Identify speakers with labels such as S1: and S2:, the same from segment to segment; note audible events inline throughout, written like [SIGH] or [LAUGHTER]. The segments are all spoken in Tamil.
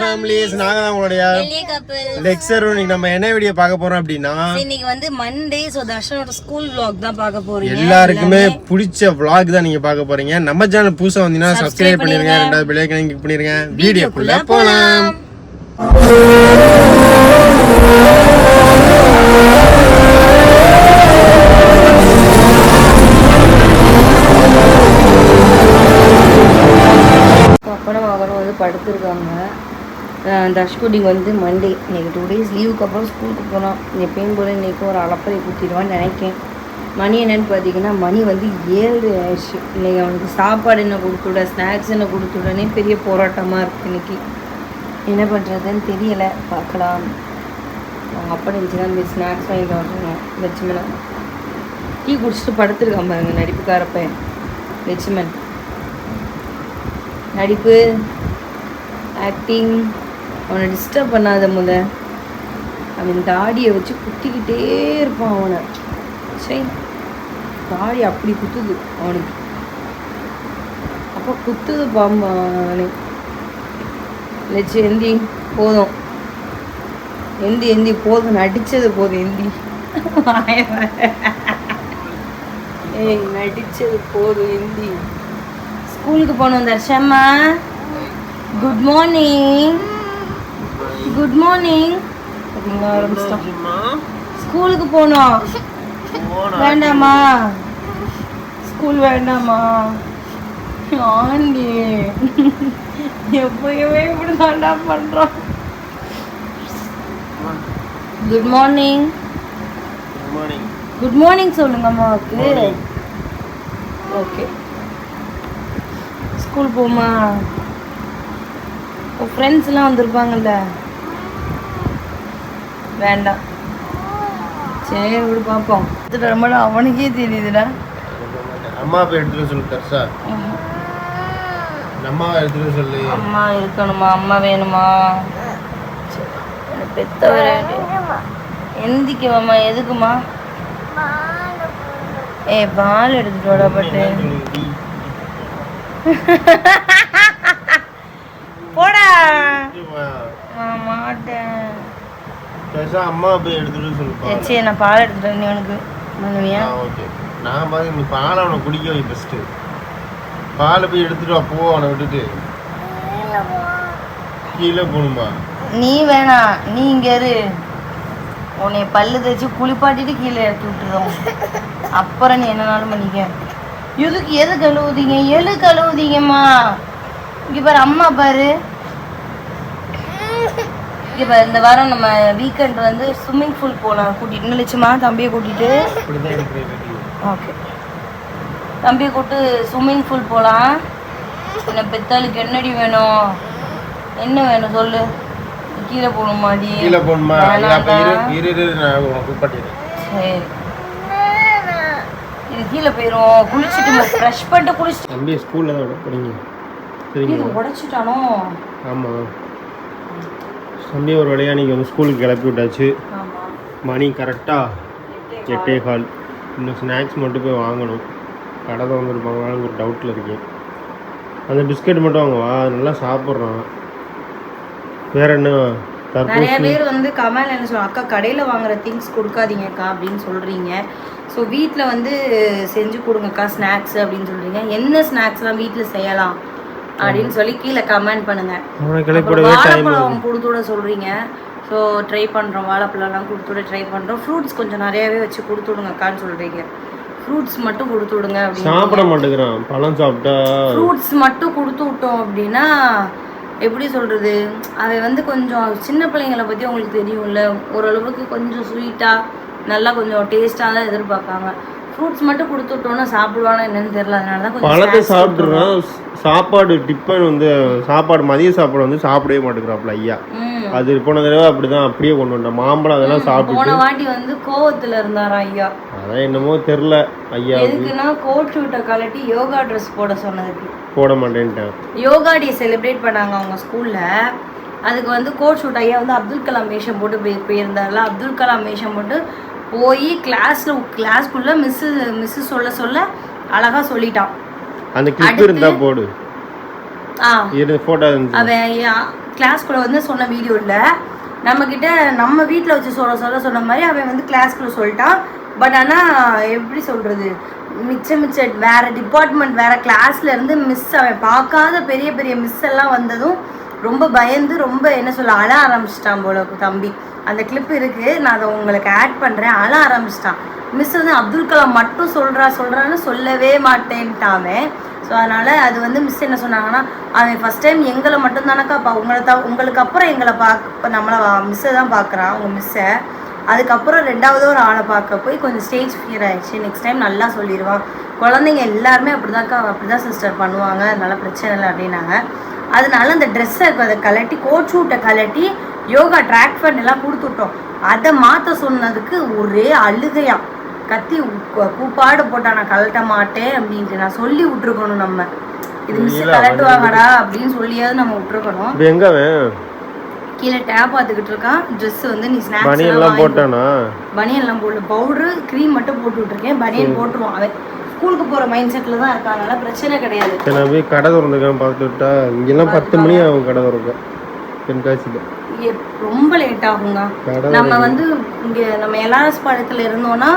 S1: ஃபேமிலிஸ் நாங்க தான் உங்களுடைய லெக்சர். இன்னைக்கு நம்ம என்ன வீடியோ பார்க்க போறோம் அப்படின்னா
S2: இன்னைக்கு வந்து மண்டே ஸோ தர்ஷனோட ஸ்கூல் vlog தான் பார்க்க போறீங்க.
S1: எல்லாருக்குமே பிடிச்ச vlog தான் நீங்க பார்க்க போறீங்க. நம்ம சேனல் புதுசா வந்தீங்கன்னா சப்ஸ்கிரைப் பண்ணிருங்க. ரெண்டாவது பெல் ஐக்கனை கிளிக் பண்ணிருங்க. வீடியோக்குள்ள போலாம்.
S2: அப்பனும் அவரும் வந்து படுத்திருக்காங்க. தஷ்குடி வந்து மண்டே இன்றைக்கி டூ டேஸ் லீவுக்கு அப்புறம் ஸ்கூலுக்கு போகலாம் எப்பயும் போல் இன்றைக்கி ஒரு அளப்பறை குத்திடுவான்னு நினைக்கேன். மணி என்னன்னு பார்த்தீங்கன்னா மணி வந்து ஏழு ஆயிடுச்சு. இன்றைக்கி அவனுக்கு சாப்பாடு என்ன கொடுத்துட ஸ்நாக்ஸ் என்ன கொடுத்துடனே பெரிய போராட்டமாக இருக்குது இன்னைக்கு. என்ன பண்ணுறதுன்னு தெரியலை. பார்க்கலாம். அவங்க அப்பா நினச்சி இந்த ஸ்நாக்ஸ் வாங்கிட்டு வரணும் லட்சுமணன் டீ குடிச்சிட்டு படுத்துருக்கான் பாருங்க நடிப்புக்காரப்ப லட்சுமன் நடிப்பு ஆக்டிங் அவனை டிஸ்டர்ப் பண்ணாத முத அவன் தாடியை வச்சு குத்திக்கிட்டே இருப்பான் அவனை. சரி தாடி அப்படி குத்துது அவனுக்கு. அப்போ குத்துது பாம்பானே அவனை. லட்சு எந்தி போதும். எந்தி எந்தி போதும். நடிச்சது போதும் எந்தி ஏய் நடிச்சது போதும் எந்தி ஸ்கூலுக்கு போகணும் தர்ஷம்மா குட் மார்னிங் குட் மார்னிங் ஆரம்பிச்சிட்டோம் ஸ்கூலுக்கு போகணும் வேண்டாமா? ஸ்கூல் வேண்டாமா? ஆண்டி. எப்பயுமே இப்படி தாண்டா பண்ணுறோம் குட் மார்னிங் குட் மார்னிங் சொல்லுங்க அம்மாவுக்கு ஓகே. ஸ்கூல் போமா? ஃப்ரெண்ட்ஸ்லாம் வந்திருப்பாங்கல்ல. வேண்டாம். சரி விடு பார்ப்போம் இது ரொம்ப அவனுக்கே தெரியுதுடா.
S1: அம்மா போய் எடுத்துட்டு சொல்லு தர்ஷா அம்மா எடுத்துட்டு சொல்லு.
S2: அம்மா இருக்கணுமா? அம்மா வேணுமா? பெத்தவர. எந்திக்குவாம்மா எதுக்குமா ஏ பால் எடுத்துட்டு வாடா பட்டு. [LAUGHS] போடா.
S1: தர்ஷா அம்மா போய் எடுத்துட்டு சொல்லு
S2: சரி, நான் பால் எடுத்துட்டு நீ உனக்கு. பண்ணுவியா?
S1: ஓகே. நான் பாரு நீ பால் அவனை குடிக்க வை ஃபஸ்ட்டு பாலை போய் எடுத்துட்டு வா போ அவனை விட்டுட்டு. கீழே போகணுமா
S2: நீ வேணாம் நீ இங்க இரு. உன்னை பல்லு தேய்ச்சி குளிப்பாட்டிட்டு கீழே இறக்கி விட்டுருவோம் அப்புறம் நீ என்னனாலும் பண்ணிக்க. எதுக்கு எது கழுவுதீங்க? எது கழுவுதீங்கம்மா? இங்க பாரு அம்மா பாரு. பாரு இந்த வாரம் நம்ம வீக்கெண்ட் வந்து ஸ்விம்மிங் பூல் போகலாம் கூட்டிட்டு நினைச்சுமா தம்பியை
S1: எடுக்கிறேன்
S2: ஓகே தம்பியை கூட்டு ஸ்விம்மிங் பூல் போகலாம் என்ன பெத்தாளுக்கு என்னடி வேணும்? என்ன வேணும் சொல்லு? கீழே போகணுமாடி?
S1: கீழே போகணுமா?
S2: சரி. இது கீழே போயிரும். குளிச்சுட்டு ப்ரஷ் பண்ணிட்டு குளிச்சுட்டு
S1: தம்பி ஸ்கூல்ல தான் போறீங்க. சரிங்க
S2: இது உடைச்சிட்டானோ?
S1: ஆமாம் தம்பி ஒரு வழியாக நீங்கள் வந்து ஸ்கூலுக்கு கிளப்பி விட்டாச்சு. மணி கரெக்டாக எட்டே கால். இன்னும் ஸ்நாக்ஸ் மட்டும் போய் வாங்கணும். கடை திறந்துருப்பாங்களான்னு ஒரு டவுட்டில் இருக்கேன். அந்த பிஸ்கட் மட்டும் வாங்குவா நல்லா சாப்பிட்றான். வேற என்ன?
S2: நிறைய பேர் வந்து கமல் என்ன சொல்லுவாங்க அக்கா கடையில் வாங்குற திங்ஸ் கொடுக்காதீங்கக்கா அப்படின்னு சொல்கிறீங்க ஸோ வீட்டில் வந்து செஞ்சு கொடுங்கக்கா ஸ்நாக்ஸ் அப்படின்னு சொல்கிறீங்க என்ன ஸ்நாக்ஸ்லாம் வீட்டில் செய்யலாம்? அப்படின்னு சொல்லி கீழே கமெண்ட் பண்ணுங்க. வாழைப்பழம் கொடுத்து விட சொல்கிறீங்க ஸோ ட்ரை பண்ணுறோம் வாழைப்பழம்லாம் கொடுத்து விட ட்ரை பண்ணுறோம் ஃப்ரூட்ஸ் கொஞ்சம் நிறையாவே வச்சு கொடுத்து விடுங்கக்கான்னு சொல்கிறீங்க ஃப்ரூட்ஸ் மட்டும் கொடுத்து விடுங்க
S1: சாப்பிட மாட்டேங்கிறான். பழம் சாப்பிட்டா
S2: ஃப்ரூட்ஸ் மட்டும் கொடுத்து விட்டோம் அப்படின்னா எப்படி சொல்கிறது அவன் வந்து கொஞ்சம் சின்ன பிள்ளைங்களை பற்றி உங்களுக்கு தெரியும்ல. ஓரளவுக்கு கொஞ்சம் ஸ்வீட்டாக நல்லா கொஞ்சம் டேஸ்ட்டாக தான் எதிர்பார்ப்பாங்க. ஃப்ரூட்ஸ் மட்டும் கொடுத்து விட்டோம்னா சாப்பிடுவானா என்னன்னு தெரியல அதனால தான்
S1: பழத்தை சாப்பிட்றான் சாப்பாடு டிப்பன் வந்து சாப்பாடு மதிய சாப்பாடு வந்து சாப்பிடவே மாட்டேங்கிறாப்புல ஐயா. அது போன தடவை அப்படிதான் அப்படியே கொண்டு வந்தேன். மாம்பழம் அதெல்லாம் சாப்பிட்டு
S2: போன வாட்டி வந்து கோவத்துல இருந்தாரா ஐயா?
S1: அதான் என்னமோ தெரில ஐயா
S2: எதுக்குன்னா கோட் ஷூட்டை கலட்டி யோகா ட்ரெஸ் போட சொன்னதுக்கு.
S1: போட மாட்டேன்ட்டேன்
S2: யோகா டே செலிப்ரேட் பண்ணாங்க அவங்க ஸ்கூல்ல அதுக்கு வந்து கோட் ஷூட் ஐயா வந்து அப்துல் கலாம் வேஷம் போட்டு போய் போயிருந்தார்ல. அப்துல் கலாம் வேஷம் போட்டு போய் கிளாஸ்ல கிளாஸ்க்குள்ள மிஸ்ஸு மிஸ்ஸு சொல்ல சொல்ல அழகா சொல்லிட்டான்.
S1: அந்த கிளிப் இருந்தா போடு.
S2: ஆ. அவன் கிளாஸ்க்குள்ள வந்து சொன்ன வீடியோ இல்லை. நம்மக்கிட்ட நம்ம வீட்டில் வச்சு சொல்ல சொல்ல சொன்ன மாதிரி அவன் வந்து கிளாஸ்க்குள்ள சொல்லிட்டான். பட் ஆனால் எப்படி சொல்கிறது மிச்ச மிச்ச வேற டிபார்ட்மெண்ட் வேற கிளாஸ்ல இருந்து மிஸ் அவன் பார்க்காத பெரிய பெரிய மிஸ் எல்லாம் வந்ததும் ரொம்ப பயந்து ரொம்ப என்ன சொல்ல அழ ஆரம்பிச்சிட்டான் போல தம்பி. அந்த கிளிப் இருக்கு நான் அதை உங்களுக்கு ஆட் பண்றேன். அழ ஆரம்பிச்சிட்டான். மிஸ் வந்து அப்துல் கலாம் மட்டும் சொல்றா சொல்றான்னு சொல்லவே மாட்டேன்ட்டாவே ஸோ அதனால அது வந்து மிஸ் என்ன சொன்னாங்கன்னா அவன் ஃபர்ஸ்ட் டைம் எங்களை மட்டும்தானக்கா பா உங்களை த உங்களுக்கு அப்புறம் எங்களை பார்க்க நம்மளை மிஸ்ஸை தான் பார்க்குறான் உங்கள் மிஸ்ஸை அதுக்கப்புறம் ரெண்டாவது ஒரு ஆளை பார்க்க போய் கொஞ்சம் ஸ்டேஜ் ஃபியர் ஆயிடுச்சு. நெக்ஸ்ட் டைம் நல்லா சொல்லிடுவான் குழந்தைங்க எல்லாருமே அப்படிதான்க்கா அப்படிதான் சிஸ்டர் பண்ணுவாங்க. அதனால பிரச்சனை இல்லை அப்படின்னாங்க. அதனால அந்த ட்ரெஸ்ஸை அதை கலட்டி கோட் ஷூட்டை கலட்டி யோகா ட்ராக் ஃபண்ட் எல்லாம் கொடுத்துட்டோம் அதை மாற்ற சொன்னதுக்கு ஒரே அழுகையாம் கத்தி கூப்பாடு போட்டா நான் கழட்ட மாட்டேன் அப்படின்ட்டு நான் சொல்லி விட்டுருக்கணும் நம்ம. இது மிஸ் கலட்டுவாங்கடா அப்படின்னு சொல்லியாவது நம்ம விட்டுருக்கணும்.
S1: எங்க
S2: கீழே டேப் பார்த்துக்கிட்டு இருக்கான். ட்ரெஸ் வந்து நீ ஸ்நாக்ஸ்
S1: பனியெல்லாம் போட்டானா?
S2: பனியன்லாம் போடல. பவுடரு க்ரீம் மட்டும் போட்டு விட்டுருக்கேன். பனியன் போட்டுருவான் அவன். ஸ்கூலுக்கு போகிற மைண்ட் செட்டில் தான் அதனால பிரச்சனை கிடையாது.
S1: நான் போய் கடை திறந்துருக்கான் பார்த்து விட்டா இங்கெல்லாம் பத்து மணி ஆகும் கடை திறக்க. தென்காசியில்.
S2: ரொம்ப லேட் ஆகுங்க. நம்ம வந்து இங்கே நம்ம எல்ஆர்எஸ் பாளையத்தில் இருந்தோம்னா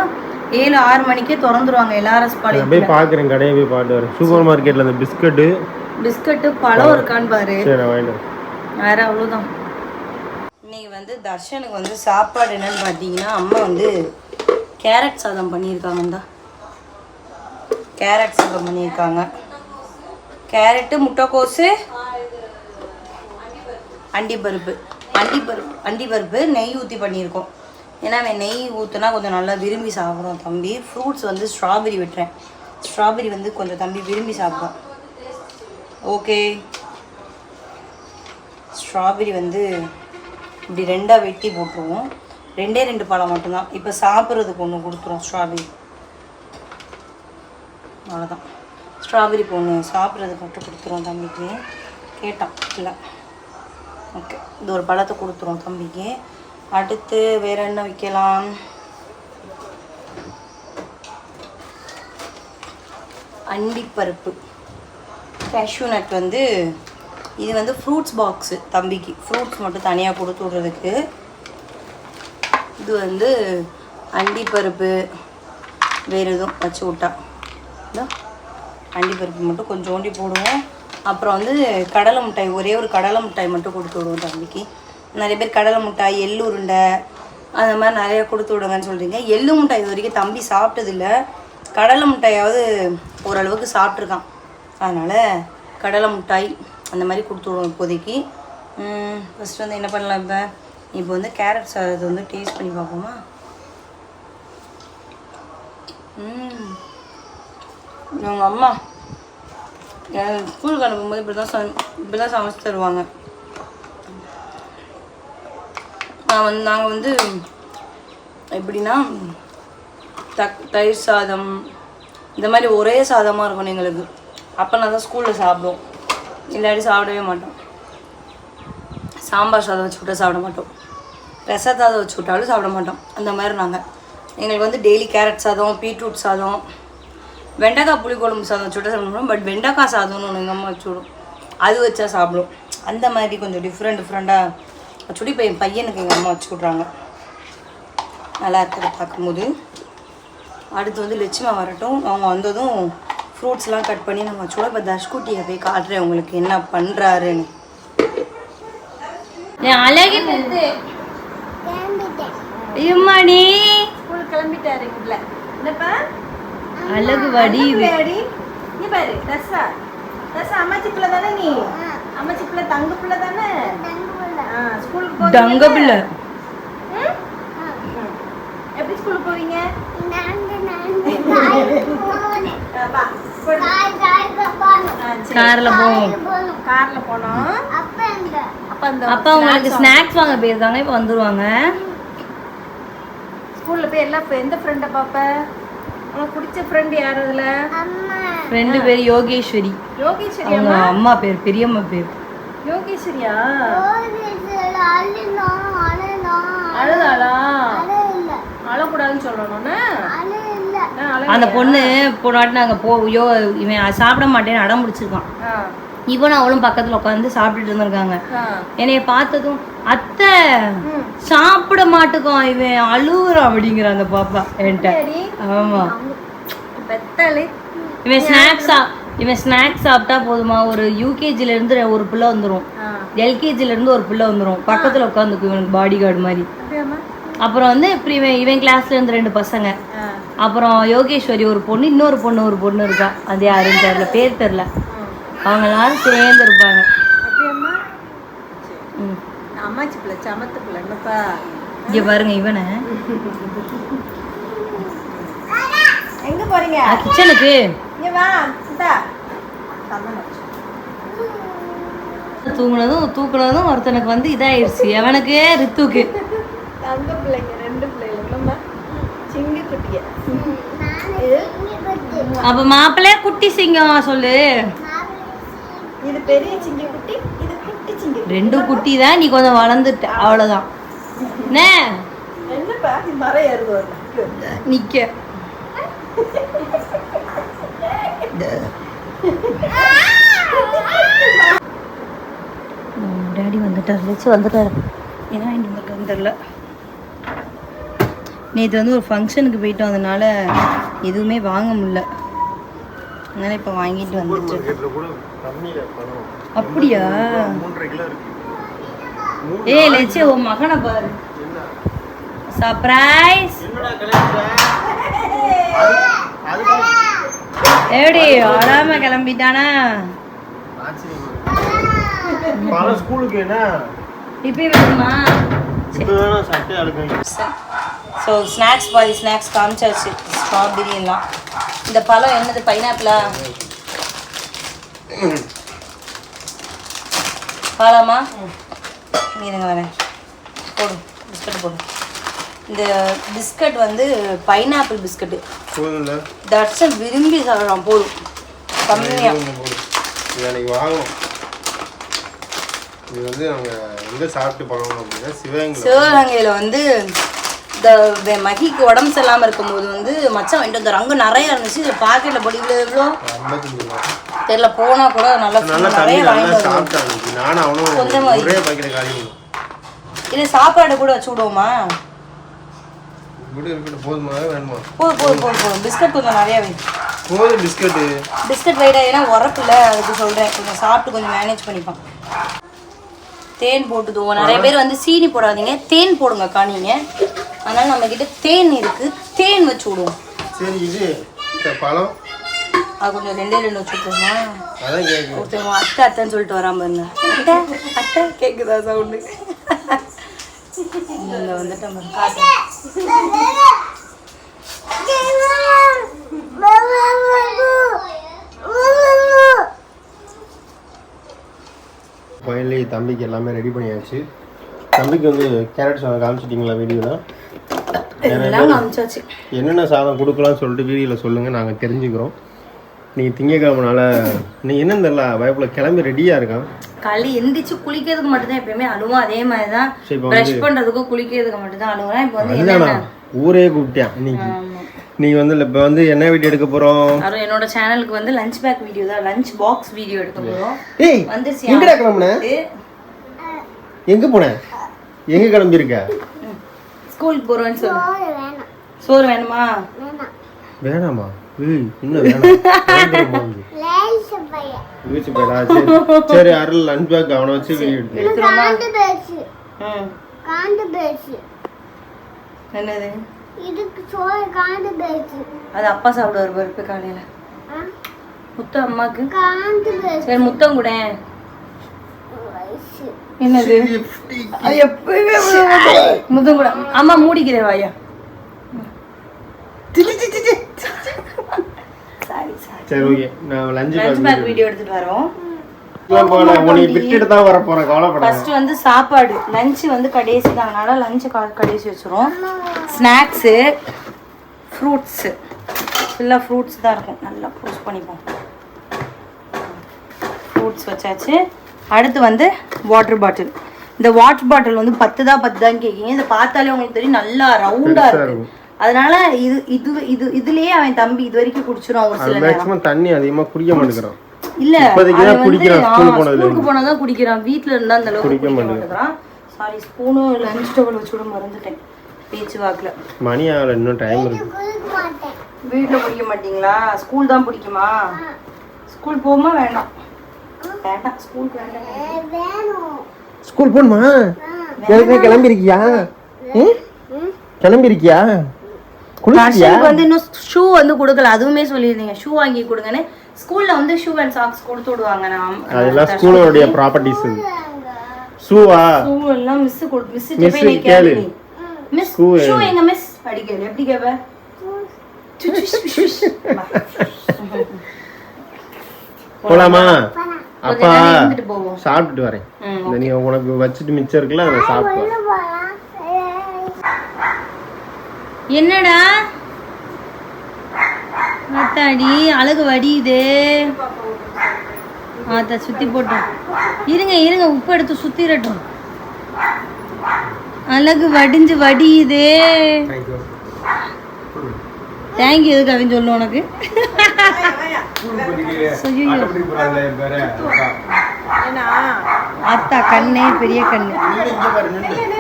S2: ஏழு ஆறு மணிக்கே திறந்துருவாங்க எல்ஆர்எஸ் பாளையம்
S1: போய் பார்க்குறேன் கடையை போய் பார்த்து வரேன். சூப்பர் மார்க்கெட்டில் அந்த பிஸ்கட்டு.
S2: பிஸ்கட்டு பழம் இருக்கான்னு பாரு. வேற அவ்வளோதான் இன்னைக்கு வந்து தர்ஷனுக்கு வந்து சாப்பாடு என்னன்னு பார்த்தீங்கன்னா அம்மா வந்து கேரட் சாதம் பண்ணியிருக்காங்கந்தா கேரட் சாதம் பண்ணியிருக்காங்க. கேரட்டு முட்டைக்கோஸு அண்டி பருப்பு அண்டி பருப்பு அண்டி பருப்பு நெய் ஊற்றி பண்ணியிருக்கோம். ஏன்னா அவன் நெய் ஊற்றுனா கொஞ்சம் நல்லா விரும்பி சாப்பிட்றோம் தம்பி. ஃப்ரூட்ஸ் வந்து ஸ்ட்ராபெரி விட்டுறேன். ஸ்ட்ராபெரி வந்து கொஞ்சம் தம்பி விரும்பி சாப்பிடுவோம் ஓகே ஸ்ட்ராபெரி வந்து இப்படி ரெண்டாக வெட்டி போட்டுருவோம். ரெண்டே ரெண்டு பழம் மட்டும்தான். இப்போ சாப்பிட்றதுக்கு ஒன்று கொடுத்துருவோம் ஸ்ட்ராபெரி அவ்வளோதான் ஸ்ட்ராபெரி பொண்ணு சாப்பிட்றதுக்கு மட்டும் கொடுத்துருவோம் தம்பிக்கு. கேட்டான். இல்லை. ஓகே இது ஒரு பழத்தை கொடுத்துருவோம் தம்பிக்கு. அடுத்து வேற என்ன வைக்கலாம்? அண்டிப்பருப்பு. கேஷ்யூ நட் வந்து இது வந்து ஃப்ரூட்ஸ் பாக்ஸு தம்பிக்கு. ஃப்ரூட்ஸ் மட்டும் தனியாக கொடுத்து விட்றதுக்கு. இது வந்து அண்டிப்பருப்பு. வேறு எதுவும் வச்சு விட்டா. அண்டிப்பருப்பு மட்டும் கொஞ்சோண்டி போடுவோம். அப்புறம் வந்து கடலை மிட்டாய் ஒரே ஒரு கடலை மிட்டாய் மட்டும் கொடுத்து விடுவோம் தம்பிக்கு. நிறைய பேர் கடலை மிட்டாய் எள்ளு உருண்டை அந்த மாதிரி நிறைய கொடுத்து விடுங்கன்னு சொல்கிறீங்க எள்ளு மிட்டாய் இது வரைக்கும் தம்பி சாப்பிட்டதில்ல. கடலை மிட்டாயாவது ஓரளவுக்கு சாப்பிட்ருக்கான் அதனால் கடலை மிட்டாய் அந்த மாதிரி கொடுத்து விடுவோம் இப்போதைக்கு. ஃபஸ்ட்டு வந்து என்ன பண்ணலாம் இப்போ? இப்போ வந்து கேரட் சாதத்தை வந்து டேஸ்ட் பண்ணி பார்ப்போமா? ம் எங்கள் அம்மா. ஸ்கூலுக்கு அனுப்பும்போது இப்படி தான் சம் இப்படி தான் சமைச்சு தருவாங்க. நான் வந்து நாங்கள் வந்து எப்படின்னா தக் தயிர் சாதம் இந்த மாதிரி ஒரே சாதமாக இருக்கணும் எங்களுக்கு. அப்போ நான் தான் ஸ்கூலில் சாப்பிடுவோம். இல்லாட்டி சாப்பிடவே மாட்டோம். சாம்பார் சாதம் வச்சு விட்டா சாப்பிட மாட்டோம். ரச சாதம் வச்சு விட்டாலும் சாப்பிட மாட்டோம். அந்த மாதிரி நாங்கள் எங்களுக்கு வந்து டெய்லி கேரட் சாதம் பீட்ரூட் சாதம் வெண்டைக்காய் புளிக்குழம்பு சாதம் வச்சு விட்டா சாப்பிடுவோம் பட் வெண்டைக்காய் சாதம்னு ஒன்று எங்கள் அம்மா வச்சு விடும் அது வச்சா சாப்பிடும். அந்த மாதிரி கொஞ்சம் டிஃப்ரெண்ட் டிஃப்ரெண்ட்டாக இப்போ என் பையனுக்கு எங்கள் அம்மா வச்சு விட்றாங்க நல்லா இருக்கிறத பார்க்கும்போது. அடுத்து வந்து லட்சுமா வரட்டும். அவங்க வந்ததும் ஃப்ரூட்ஸ்லாம் கட் பண்ணி நம்ம வச்சுருவோம் இப்போ தஷ்குட்டியை போய் காட்டுறேன் உங்களுக்கு என்ன பண்ணுறாருன்னு அழகி ஐயம்மாடி கிளம்பிட்டாரு என்னப்பா? அழகு வடிவு நீ பாரு தசா. தசா அம்மாச்சி பிள்ளை தானே நீ? அம்மாச்சி பிள்ளை தங்க பிள்ளை தானே? ஸ்கூலுக்கு போவீங்க?
S1: தங்க பிள்ளை.
S2: ம்? எப்படி ஸ்கூலுக்கு போவீங்க.
S1: காரில் போவோம்.
S2: கார்ல போனோம். அப்ப அந்த
S1: அப்பா உங்களுக்கு ஸ்நாக்ஸ் வாங்க போயிருக்காங்க இப்போ வந்துருவாங்க.
S2: ஸ்கூல்ல போய் எல்லாம் இப்ப எந்த ஃப்ரெண்ட பாப்ப? உனக்கு பிடிச்ச ஃப்ரெண்ட் யார் அதுல?
S1: ரெண்டு பேர் யோகேஸ்வரி.
S2: யோகேஸ்வரி
S1: அவங்க அம்மா? பேர் பெரியம்மா பேர்.
S2: யோகேஸ்வரியா? அழுதாளா? அழக்கூடாதுன்னு சொல்லணும்னு
S1: அந்த பொண்ணு போனாட்டு நாங்கள் போ யோ இவன் சாப்பிட மாட்டேன்னு அடம் பிடிச்சிருக்கான்.
S2: இவனும் அவளும் பக்கத்துல உட்காந்து சாப்பிட்டுட்டு இருந்திருக்காங்க. என்னைய பார்த்ததும் அத்தை சாப்பிட மாட்டுக்கோ இவன் அழுவுறான் அப்படிங்கிற அந்த பாப்பா என்கிட்ட. ஆமா. இவன் ஸ்நாக்ஸ் இவன் ஸ்நாக்ஸ் சாப்பிட்டா போதுமா? ஒரு யூகேஜில இருந்து ஒரு பிள்ளை வந்துரும். எல்கேஜில இருந்து ஒரு பிள்ளை வந்துரும். பக்கத்துல உட்காந்துக்கும் இவனுக்கு பாடி கார்டு மாதிரி அப்புறம் வந்து இப்படி இவன் இவன் கிளாஸ்ல இருந்து ரெண்டு பசங்க. அப்புறம் யோகேஸ்வரி ஒரு பொண்ணு இன்னொரு பொண்ணு ஒரு பொண்ணு இருக்கா? அது யாருன்னு தெரியல பேர் தெரியல. அவங்க எல்லாரும் சேர்ந்து இருப்பாங்க இங்க பாருங்க இவனை.
S3: எங்க போறீங்க?
S2: கிச்சனுக்கு தூங்குனதும் தூக்குனதும் ஒருத்தனுக்கு வந்து இதாயிருச்சு. எவனுக்கு? ரித்துக்கு.
S3: தங்க பிள்ளைங்க ரெண்டு பிள்ளைங்க சிங்க குட்டிய.
S2: அப்ப மாப்பிள்ளை குட்டி சிங்கம் சொல்லு.
S3: இது பெரிய சிங்க குட்டி இது குட்டி சிங்க
S2: ரெண்டு குட்டி தான் நீ கொஞ்சம் வளர்ந்துட்ட அவ்வளவுதான். என்ன?
S3: என்னப்பா மரம் ஏறுது நாக்கு.
S2: டேடி வந்துட்டார் லட்சு வந்துட்டார். என்ன வாங்கிட்டு வந்திருக்கான்னு தெரில நேற்று வந்து ஒரு ஃபங்க்ஷனுக்கு போயிட்டு வந்தனால எதுவுமே வாங்க முடியல. அதனால இப்போ வாங்கிட்டு வந்துட்டு
S1: பணம்.
S2: அப்படியா? ஏய் லட்சு உன் மகனை பாரு. சர்ப்ரைஸ் எப்படி வராம கிளம்பிட்டானா?
S1: பல ஸ்கூலுக்கு என்ன?
S2: இப்போ வேணுமா ஸோ ஸ்நாக்ஸ் பாதி ஸ்நாக்ஸ் காமிச்சாச்சு. ஸ்ட்ராபெரி எல்லாம். இந்த பழம் என்னது பைனாப்பிளா பழமா இருங்க வரேன் போடு பிஸ்கட் போடு. இந்த பிஸ்கட் வந்து பைனாப்பிள் பிஸ்கட்டு. தட்சன் விரும்பி சாப்பிட்றான் போதும் கம்மியாக
S1: அன்னைக்கு வாங்கணும். இது வந்து நாங்கள் எங்கே சாப்பிட்டு பழகணும் அப்படின்னா சிவகங்கை
S2: சிவகங்கையில் வந்து இந்த மகிக்கு உடம்பு சரியில்லாமல் இருக்கும்போது வந்து மச்சான் வாங்கிட்டு வந்தார். அங்கே நிறைய இருந்துச்சு. இதில் பாக்கெட்டில் போட்டு இவ்வளோ எவ்வளோ? தெரியல போனால் கூட நல்லா நிறைய வாங்கிட்டு வருவோம்
S1: சாப்பிட்டாங்க. இன்னைக்கு. நானும் அவனும்
S2: கொஞ்சமா வை.
S1: ஒரே பாக்கெட் காலி
S2: இது சாப்பாடு கூட வச்சு விடுவோமா?
S1: போதுமா?
S2: போதும் போதும் போதும் பிஸ்கட் கொஞ்சம் நிறையா
S1: போதும்
S2: பிஸ்கட் வைடா ஏன்னா உரப்பில்ல அதுக்கு சொல்கிறேன் கொஞ்சம் சாப்பிட்டு கொஞ்சம் மேனேஜ் பண்ணிப்பான். தேன் போட்டுதுவோம் நிறைய பேர் வந்து சீனி போடாதீங்க. தேன் போடுங்கக்கா நீங்கள் அதனால் நம்மக்கிட்ட தேன் இருக்குது தேன் வச்சு விடுவோம்.
S1: சரி இது பழம்.
S2: அது கொஞ்சம் ரெண்டே ரெண்டு வச்சு விட்டுருமா?
S1: அதான் கேட்குறேன்
S2: ஒருத்தவங்க அத்தை அத்தைன்னு சொல்லிட்டு வராம இருங்க அத்தை அத்தை. கேக்குதா சவுண்டு இங்க வந்துட்டு நம்ம
S1: ஃபைனலி தம்பிக்கு எல்லாமே ரெடி பண்ணியாச்சு. தம்பிக்கு வந்து கேரட் சாதம் காமிச்சிட்டிங்களா வீடியோவில்
S2: எல்லாம் காமிச்சாச்சு
S1: என்னென்ன சாதம் கொடுக்கலாம்னு சொல்லிட்டு வீடியோவில் சொல்லுங்கள் நாங்கள் தெரிஞ்சுக்கிறோம். நீங்கள் திங்கக்கிழமனால நீ என்னன்னு தெரியல பயப்பில் கிளம்பி ரெடியாக இருக்கான்
S2: களி எந்திரிச்சு குளிக்கிறதுக்கு மட்டும்தான் எப்பயுமே அழுவும் அதே மாதிரி தான் ப்ரஷ் பண்றதுக்கும் குளிக்கிறதுக்கு மட்டும் தான் அழுவுறேன் இப்போ வந்து என்னென்ன?
S1: ஊரே கூப்பிட்டேன் இன்னைக்கு
S2: ஆமா.
S1: நீங்கள் வந்து இப்போ வந்து என்ன வீடியோ எடுக்க போகிறோம்
S2: அப்புறம் என்னோட சேனலுக்கு வந்து லஞ்ச் பேக் வீடியோ தான். லஞ்ச் பாக்ஸ் வீடியோ எடுக்க போறோம்.
S1: ஏய்
S2: வந்துருச்சு
S1: எங்கடா கிளம்புன? எங்கே போன? எங்கே கிளம்பியிருக்க?
S2: ஸ்கூலுக்கு போறோம்னு சொல்லு. சோறு வேணுமா.
S1: வேணாமா? ஏய் இன்னும் வேணாம். வீச்சு போயிடா சரி. சரி அருள் லஞ்ச் பேக் வச்சு
S2: எடுத்துருமா என்னது?
S4: இதுக்கு சோறு
S2: அது அப்பா சாப்பிடுவார் பருப்பு காலையில. முத்தம் அம்மாக்கு? சரி முத்தம் கூட. என்னது? எப்பயுமே முத்தம் கூட. அம்மா மூடிக்கிறேன் வாயா. Sorry sorry.
S1: சரி ஓகே. நான் லஞ்ச் பேக்
S2: வீடியோ எடுத்துட்டு வரோம். ஃபர்ஸ்ட் வந்து சாப்பாடு. லஞ்ச் வந்து கடைசி தான். அதனால லஞ்சு கடைசி வச்சிரும் ஸ்நாக்ஸு ஃப்ரூட்ஸு ஃபுல்லாக ஃப்ரூட்ஸ் தான் இருக்கும். நல்லா ப்ரூஸ் பண்ணிப்போம். ஃப்ரூட்ஸ் வச்சாச்சு. அடுத்து வந்து வாட்டர் பாட்டில் இந்த வாட்டர் பாட்டில் வந்து பத்து தான் பத்து தான் கேட்குங்க இதை பார்த்தாலே உங்களுக்கு தெரியும் நல்லா ரவுண்டாக
S1: பெருசா
S2: இருக்கு. அதனால இது இது இது இதுலயே அவன் தம்பி இது வரைக்கும் குடிச்சிரும் ஒரு சில நேரம்.
S1: மேக்ஸிமம் தண்ணி அதிகமாக குடிக்க மாட்டேங்கிறான்.
S2: இல்ல ஸ்கூலுக்கு போனா தான் குடிக்கிறான். வீட்ல இருந்தா அந்த அளவுக்கு
S1: குடிக்க மாட்டேங்கிறான்.
S2: சாரி ஸ்பூனும் லஞ்ச் டவல் வச்சு கூட மறந்துட்டேன். பேச்சு வாக்குல.
S1: மணி ஆகல இன்னும் டைம் இருக்கு.
S2: வீட்ல குடிக்க மாட்டீங்களா? ஸ்கூல் தான் பிடிக்குமா? ஸ்கூல் போகுமா வேண்டாம்? வேண்டாம் ஸ்கூலுக்கு வேண்டாம்
S1: ஸ்கூல் போகணுமா எனக்கு கிளம்பிருக்கியா? கிளம்பிருக்கியா? குளிச்சியா
S2: வந்து இன்னும் ஷூ வந்து கொடுக்கல. அதுவுமே சொல்லியிருந்தீங்க. ஷூ வாங்கி கொடுங்கன்னு. ஸ்கூல்ல வந்து ஷூ அண்ட் சாக்ஸ் கொடுத்து விடுவாங்க நான்.
S1: அதெல்லாம் ஸ்கூலோடைய ப்ராப்பர்ட்டிஸ் ஷூவா
S2: ஷூ எல்லாம் மிஸ் கொடு மிஸ் போய்
S1: கேளு.
S2: மிஸ் ஷூ எங்க மிஸ் கேளு எப்படி கேப்ப. [LAUGHS]
S1: போலாமா? அப்பா சாப்பிட்டுட்டு வரேன். நீ உனக்கு வச்சுட்டு மிச்சம் இருக்குல்ல அதை சாப்பிட்டு
S2: என்னடா? அத்தாடி அழகு வடியுது. ஆத்தா சுத்தி போட்டோம் இருங்க இருங்க உப்பு எடுத்து சுத்திரட்டும். அழகு வடிஞ்சு வடியுது. தேங்க்யூ எதுக்கு அவன் சொல்லு உனக்கு? ஆத்தா கண்ணே பெரிய கண்ணு.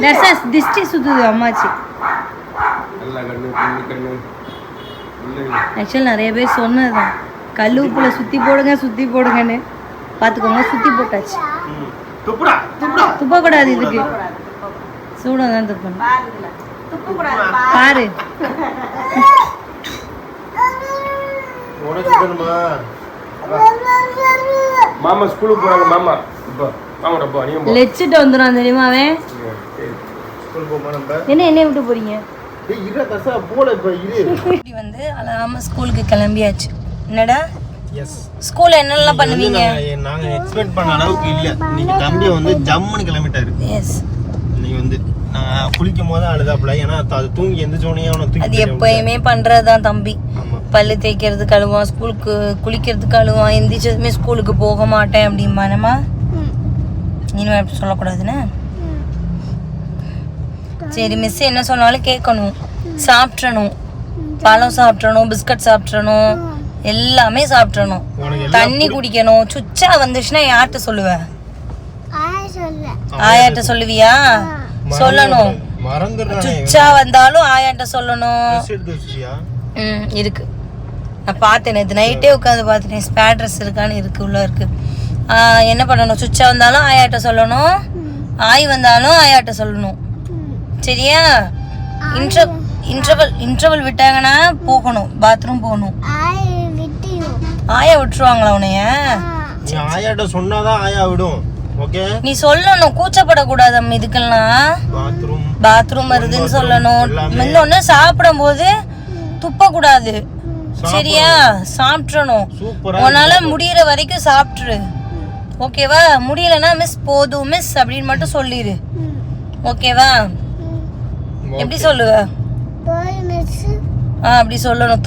S2: தர்சாஸ் திஷ்டி சுத்துது அம்மாச்சி. ஆக்சுவல் நிறைய பேர் சொன்னதுதான். கல் உப்புல சுத்தி போடுங்க சுத்தி போடுங்கன்னு. பார்த்துக்கோங்க சுத்தி போட்டாச்சு. துப்பக்கூடாது இதுக்கு. சூடம் தான் துப்பணும் பாரு.
S1: உனக்கு சுத்தணுமா மாமா ஸ்கூலுக்கு போறாங்க மாமா. இப்போ வாங்கடா போ நீ
S2: லெச்சிட்டு வந்துடும் தெரியுமா அவன்?
S1: ஸ்கூல் போமா நம்ம?
S2: என்ன என்ன விட்டு போறீங்க?
S1: ஏய் இரு தசா போல இப்போ இரு.
S2: இப்படி வந்து அழகாம ஸ்கூலுக்கு கிளம்பியாச்சு. என்னடா?
S1: எஸ்
S2: ஸ்கூல்ல என்னெல்லாம் பண்ணுவீங்க?
S1: நாங்க எக்ஸ்பெக்ட் பண்ண அளவுக்கு இல்ல. தம்பி வந்து ஜம்முன்னு கிளம்பிட்டாரு.
S2: எஸ்
S1: வந்து நான் குளிக்கும் போது அழுதாப்புல ஏன்னா அது தூங்கி எந்திரிச்சோடனே அவனை தூக்கி
S2: அது எப்பயுமே பண்றதுதான் தம்பி.
S1: ஆமா.
S2: பல்லு தேய்க்கிறது கழுவான் ஸ்கூலுக்கு குளிக்கிறதுக்கு கழுவான் எந்திரிச்சதுமே ஸ்கூலுக்கு போக மாட்டேன் அப்படிம்பானமா இனிமே அப்படி சொல்லக்கூடாதுன்னு? சரி மிஸ் என்ன சொன்னாலும் கேட்கணும். சாப்பிட்றணும். பழம் சாப்பிட்றணும் பிஸ்கட் சாப்பிட்றணும். எல்லாமே சாப்பிட்றணும். தண்ணி குடிக்கணும். சுச்சா வந்துச்சுன்னா யார்கிட்ட சொல்லுவ?
S4: ஆ சொல்ல
S2: ஆயாட்ட சொல்லுவியா? சொல்லணும். சுச்சா வந்தாலும் ஆயாட்ட சொல்லணும். இருக்கு. நான் பார்த்தேன் நேற்று நைட்டே உட்காந்து பார்த்துட்டேன் ஸ்பேர் ட்ரெஸ் இருக்கான்னு இருக்கு உள்ள இருக்கு. ஆ, என்ன பண்ணணும்? சுவிட்சா வந்தாலும் ஆயாட்ட சொல்லணும். ஆய் வந்தாலும் ஆயாட்ட சொல்லணும். சரியா? இன்ட்ர இன்டர்வல் இன்டர்வல் விட்டாங்கன்னா போகணும் பாத்ரூம் போகணும்.
S4: ஆய்
S2: விட்டுருவாங்களா உன்னைய?
S1: நீ ஆயாட்ட சொன்னாதான் ஆயா விடும்.
S2: நீ சொல்லணும் கூச்சப்படக்கூடாது அம்மா இதுக்கெல்லாம்.
S1: பாத்ரூம்
S2: வருதுன்னு சொல்லணும். இன்னொன்னு சாப்பிடும்போது துப்பக்கூடாது. சரியா? சாப்பிட்றணும் உன்னால முடியிற வரைக்கும் சாப்பிட்ரு ஓகேவா? முடியலன்னா மிஸ் போதும். மிஸ் அப்படின்னு மட்டும் சொல்லிடு ஓகேவா? எப்படி சொல்லுவ?
S4: போய் மிஸ்
S2: ஆ அப்படி சொல்லணும்.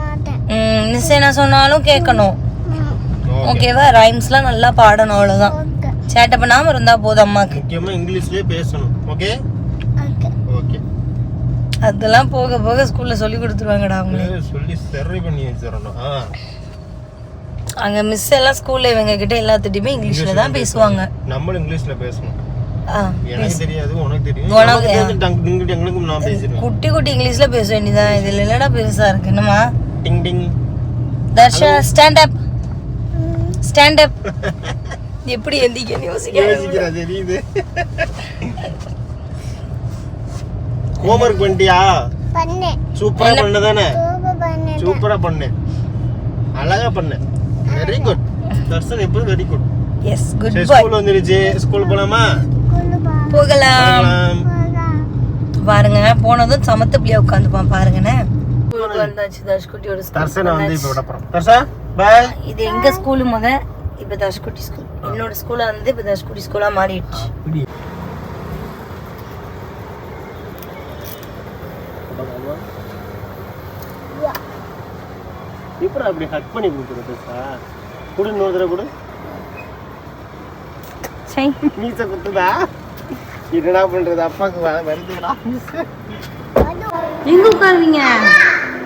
S4: மாட்டேன்
S2: ம் மிஸ் என்ன சொன்னாலும் கேட்கணும்.
S1: ஓகே.
S2: ஓகேவா? ரைம்ஸ்லாம் நல்லா பாடணும் அவ்வளோதான் சேட்டை பண்ணாம இருந்தா போதும் அம்மாக்கு.
S1: முக்கியமா இங்கிலீஷ்லயே பேசணும். ஓகே?
S2: அதெல்லாம் போக போக ஸ்கூல்ல சொல்லி கொடுத்துருவாங்கடா அவங்களே.
S1: சொல்லி சரி பண்ணி வச்சிடணும்.
S2: அங்க மிஸ் எல்லாம் ஸ்கூல்ல இவங்க கிட்ட எல்லாத்துட்டையுமே இங்கிலீஷ்ல தான் பேசுவாங்க.
S1: நம்மளும் இங்கிலீஷ்ல பேசணும். எனக்கு தெரியாது உனக்கு தெரியும். நான்
S2: குட்டி குட்டி இங்கிலீஷ்ல பேச வேண்டியதான் இதுல என்னடா பெருசா இருக்கு? என்னமா
S1: டிங் டிங்
S2: Dharsha stand up stand up எப்படி எந்திக்கன்னு யோசிக்க
S1: யோசிக்கிறா தெரியுது ஹோம்ஒர்க் பண்ணிட்டியா
S4: பண்ணேன்
S1: சூப்பரா பண்ணதானே?
S4: சூப்பர் பண்ணேன்
S1: சூப்பரா பண்ணு. அழகா பண்ணு. வெரி குட் தர்சன் எப்போதும் very good
S2: yes good boy
S1: school வந்துருச்சு. ஸ்கூல் போலாமா?
S2: போகலாம். பாருங்க போனதும் சமத்த பிள்ளையா உட்காந்துப்பான் பாருங்கண்ணே. வந்தாச்சு தர்ஷ்குட்டியோட
S1: தர்சனை வந்து இப்போ விட போறோம். தர்சா பாய்
S2: இது எங்க ஸ்கூலு முத? இப்ப தர்ஷ்குட்டி ஸ்கூல் என்னோட ஸ்கூலா வந்து இப்ப தர்ஷ்குட்டி ஸ்கூலா மாறிடுச்சு.
S1: இப்போ அப்படி கட் பண்ணி கொடுக்குறது சார் கொடு இன்னொரு தடவை கொடு. மீச குத்துதா? என்னடா பண்றது? அப்பாவுக்கு வருதுடா மீச.
S2: எங்க உட்காருவீங்க?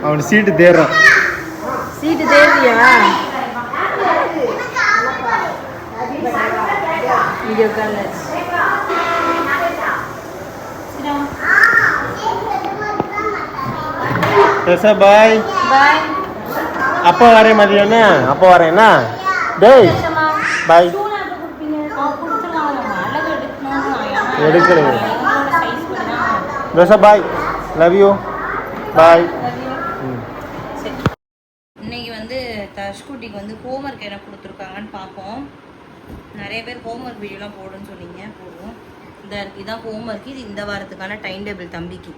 S1: அவன் சீட்டு தேடுறான்.
S2: சீட்டு தேடுறியா?
S1: இங்க பாய்
S2: பாய்
S1: அப்பா வரேன் மதியானே அப்பா வரேன்னா டேய் பாய் எடுக்கலைங்க பெருசா பாய் லவ் யூ பாய் ம்.
S2: இன்னைக்கு வந்து தஷ்குட்டிக்கு வந்து ஹோம்ஒர்க் என்ன கொடுத்துருக்காங்கன்னு பார்ப்போம். நிறைய பேர் ஹோம்ஒர்க் வீடியோலாம் போடுன்னு சொன்னீங்க. போடுவோம். இந்த இருக்கு இதான் ஹோம்ஒர்க் இது இந்த வாரத்துக்கான டைம் டேபிள் தம்பிக்கு.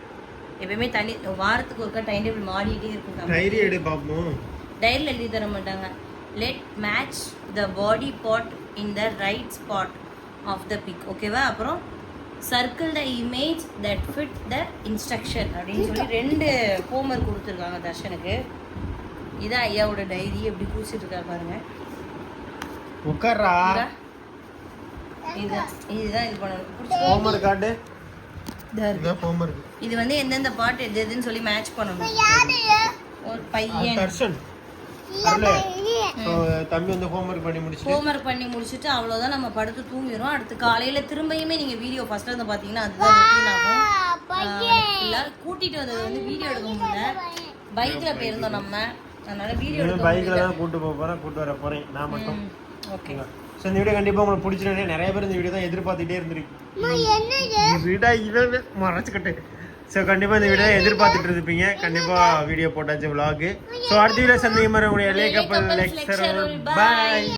S2: எப்பயுமே தனி வாரத்துக்கு ஒருக்கா டைம் டேபிள் மாறிட்டே இருக்கும்
S1: டைரி எடு பார்ப்போம்
S2: டைரியில் எழுதி தர மாட்டாங்க let match the body part in the right spot of the pic ஓகேவா அப்புறம் circle the image that fit the instruction அப்படின்னு சொல்லி ரெண்டு ஹோம்ஒர்க் கொடுத்துருக்காங்க தர்ஷனுக்கு. இதான் ஐயாவோட டைரி எப்படி பூச்சிட்டு இருக்கா பாருங்க.
S1: உட்கார்றா.
S2: இதுதான் இதுதான் இது பண்ணணும்
S1: ஹோம்ஒர்க் கார்டு
S2: இதா வந்து எந்தெந்த பாட்டு எது எதுன்னு சொல்லி மேட்ச் பண்ணணும். ஒரு பையன்.
S1: தம்பி வந்து ஹோம்ஒர்க் பண்ணி முடிச்சுட்டு
S2: ஹோம்ஒர்க் பண்ணி முடிச்சுட்டு அவ்வளோதான் நம்ம படுத்து தூங்கிடுவோம் அடுத்து காலையில திரும்பியுமே நீங்க வீடியோ ஃபர்ஸ்ட் வந்து பாத்தீங்கன்னா அதுதான் ரொட்டீன் ஆகும். கூட்டிட்டு வந்தது வந்து வீடியோ எடுக்க முடியல. பைக்ல போயிருந்தோம் நம்ம. அதனால வீடியோ
S1: பைக்கில் தான் கூட்டு போக போகிறேன் கூட்டு வர போகிறேன் நான் மட்டும்.
S2: ஓகே
S1: ஸோ இந்த வீடியோ கண்டிப்பாக உங்களுக்கு பிடிச்சிருந்தே நிறைய பேர் இந்த வீடியோ தான் எதிர்பார்த்துட்டே இருந்திருக்கு. மறைச்சுக்கிட்டு. ஸோ கண்டிப்பாக இந்த வீடியோ எதிர்பார்த்துட்டு இருப்பீங்க கண்டிப்பாக வீடியோ போட்டாச்சு vlog. ஸோ அடுத்த வீடியோ சந்திக்கும் மாதிரி உங்களுடைய லே கப்பல் லெக்சர் பாய்